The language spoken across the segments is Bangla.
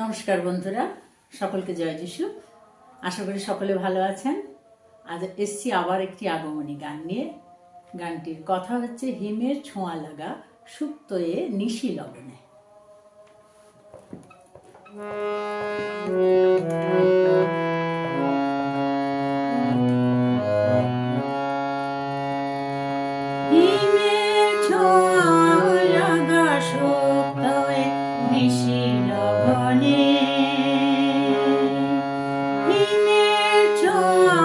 নমস্কার বন্ধুরা, সকলকে জয় যিশু। আশা করি সকলে ভালো আছেন। আজ এসছি আবার একটি আগমনী গান নিয়ে। গানটির কথা হচ্ছে, হিমের ছোঁয়া লাগা সুপ্ত এ নিশি লবণে হিমের হিমের ছোঁয়া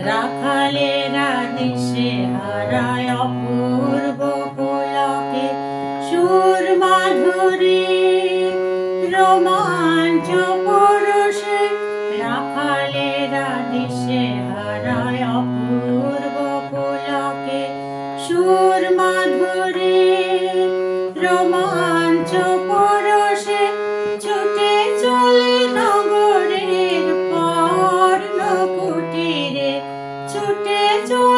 রাখালেরা দেশে হারায় অপূর্ব কোলকে সুর মাধুরী, রোমাঞ্চ পরশে রাখালেরা দেশে হারায় অপূর্ব কোলকে সুর মাধুরী ছুটে চলে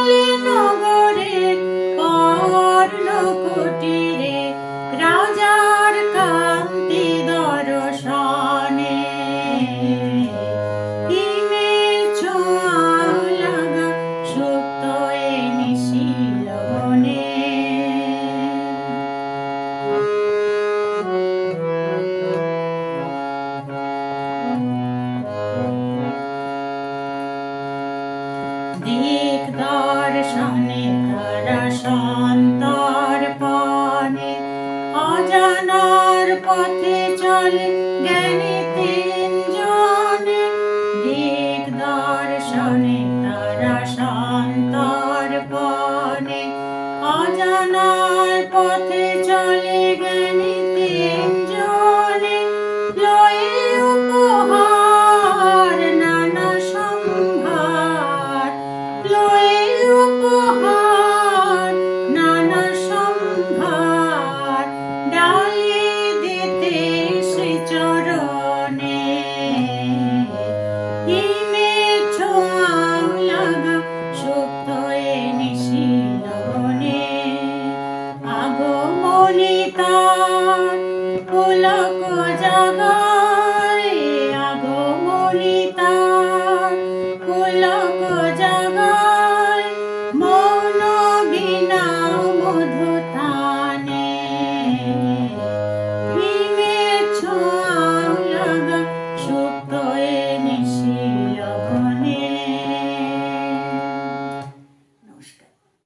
অজানার পথে চলে জ্ঞানী তিনজনে। উপহার নানা সম্ভার লয়ে উপহার পুলক জাগা